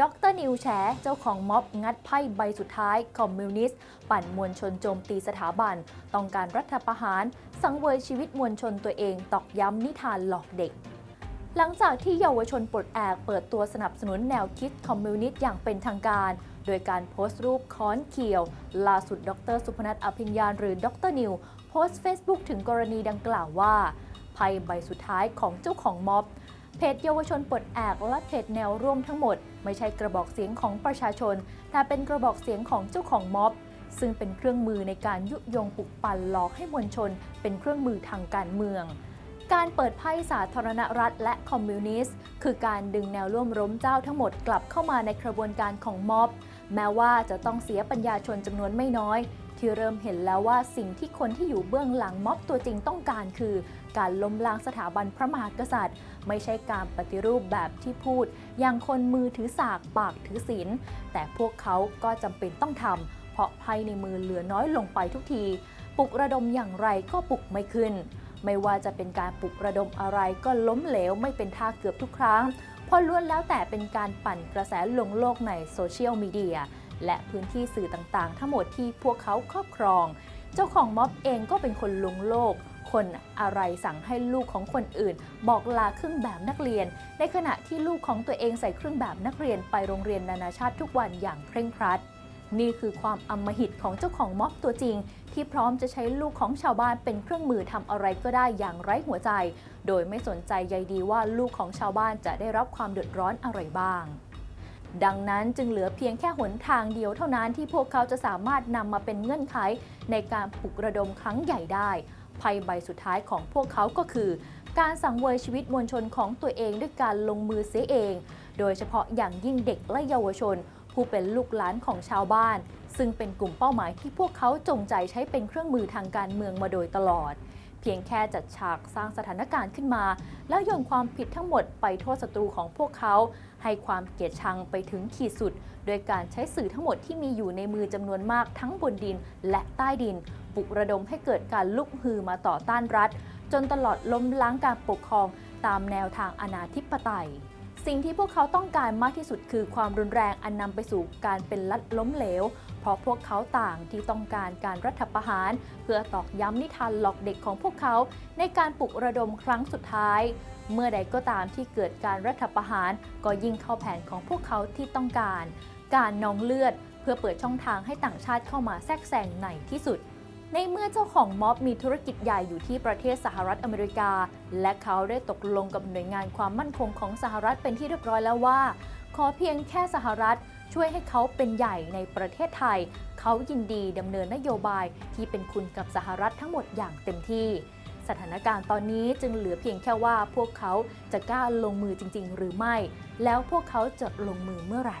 ดรนิวแฉเจ้าของม็อบงัดไพ่ใบสุดท้ายคอมมิวนิสต์ ปั่นมวลชนโจมตีสถาบัน ต้องการรัฐประหาร สังเวยชีวิตมวลชนตัวเองตอกย้ำนิทานหลอกเด็กหลังจากที่เยาวชนปลดแอกเปิดตัวสนับสนุนแนวคิดคอมมิวนิสต์อย่างเป็นทางการ โดยการโพสต์รูปค้อนเขียว ล่าสุดดรสุพนัทอภิญญาหรือดรนิว โพสต์ Facebook ถึงกรณีดังกล่าวว่าไพ่ใบสุดท้ายของเจ้าของม็อบ เพจเยาวชนปลดแอกและเพจแนวร่วมทั้งหมด ไม่ใช่กระบอกเสียงของประชาชน แต่เป็นกระบอกเสียงของเจ้าของม็อบ ซึ่งเป็นเครื่องมือในการยุยงปลุกปั่นหลอกให้มวลชน เป็นเครื่องมือทางการเมือง การเปิดไพ่สาธารณรัฐและคอมมิวนิสต์คือการดึงแนวร่วมล้มเจ้าทั้งหมดกลับเข้ามาในกระบวนการของม็อบ แม้ว่าจะต้องเสียปัญญาชนจำนวนไม่น้อย ที่เริ่มเห็นแล้วว่าสิ่งที่คนที่อยู่เบื้องหลังม็อบตัวจริงต้องการคือ การล้มล้างสถาบันพระมหากษัตริย์ ไม่ใช่การปฏิรูปแบบที่พูด อย่างคนมือถือสากปากถือศีลแต่พวกเขาก็จำเป็นต้องทำเพราะไพ่ในมือเหลือน้อยลงไปทุกทีปลุกระดมอย่างไรก็ปลุกไม่ขึ้น ไม่ว่าจะเป็นการปลุกระดมอะไรก็ล้มเหลวไม่เป็นท่าเกือบทุกครั้งเพราะล้วนแล้วแต่เป็นการปั่นกระแสลงโลกในโซเชียลมีเดีย และพื้นที่สื่อต่างๆ ทั้งหมดที่พวกเขาครอบครอง เจ้าของม็อบเองก็เป็นคนลวงโลก คนอะไรสั่งให้ลูกของคนอื่น บอกลาเครื่องแบบนักเรียน ในขณะที่ลูกของตัวเองใส่เครื่องแบบนักเรียนไปโรงเรียนนานาชาติทุกวันอย่างเคร่งครัดนี่คือความอำมหิตของเจ้าของม็อบตัวจริง ที่พร้อมจะใช้ลูกของชาวบ้านเป็นเครื่องมือทำอะไรก็ได้อย่างไร้หัวใจ โดยไม่สนใจใยดีว่าลูกของชาวบ้านจะได้รับความเดือดร้อนอะไรบ้าง ดังนั้นจึงเหลือเพียงแค่หนทางเดียวเท่านั้นที่พวกเขาจะสามารถนำมาเป็นเงื่อนไขในการปลุกระดมครั้งใหญ่ได้ ภัยใบสุดท้ายของพวกเขาก็คือ การสังเวยชีวิตมวลชนของตัวเองด้วยการลงมือเสียเอง โดยเฉพาะอย่างยิ่งเด็กและเยาวชน ผู้เป็นลูกหลานของชาวบ้าน ซึ่งเป็นกลุ่มเป้าหมายที่พวกเขาจงใจใช้เป็นเครื่องมือทางการเมืองมาโดยตลอดเพียงแค่จัดฉากสร้างสถานการณ์ขึ้นมา แล้วโยนความผิดทั้งหมดไปโทษศัตรูของพวกเขา ให้ความเกลียดชังไปถึงขีดสุด โดยการใช้สื่อทั้งหมดที่มีอยู่ในมือจำนวนมากทั้งบนดินและใต้ดินปลุกระดมให้เกิดการลุกฮือมาต่อต้านรัฐ จนตลอดล้มล้างการปกครองตามแนวทางอนาธิปไตย สิ่งที่พวกเขาต้องการมากที่สุดคือความรุนแรงอันนำไปสู่การเป็นรัฐล้มเหลว ราะพวกเขาต่างที่ต้องการการรัฐประหาร เพื่อตอกย้ำนิทานหลอกเด็กของพวกเขาในการปลุกระดมครั้งสุดท้าย เมื่อใดก็ตามที่เกิดการรัฐประหาร ก็ยิ่งเข้าแผนของพวกเขาที่ต้องการ การนองเลือด เพื่อเปิดช่องทางให้ต่างชาติเข้ามาแทรกแซงในที่สุดในเมื่อเจ้าของม็อบมีธุรกิจใหญ่อยู่ที่ประเทศสหรัฐอเมริกา และเขาได้ตกลงกับหน่วยงานความมั่นคงของสหรัฐเป็นที่เรียบร้อยแล้วว่า ขอเพียงแค่สหรัฐ ช่วยให้เขาเป็นใหญ่ในประเทศไทย เขายินดีดำเนินนโยบายที่เป็นคุณกับสหรัฐทั้งหมดอย่างเต็มที่ สถานการณ์ตอนนี้จึงเหลือเพียงแค่ว่าพวกเขาจะกล้าลงมือจริง ๆ หรือไม่ แล้วพวกเขาจะลงมือเมื่อไหร่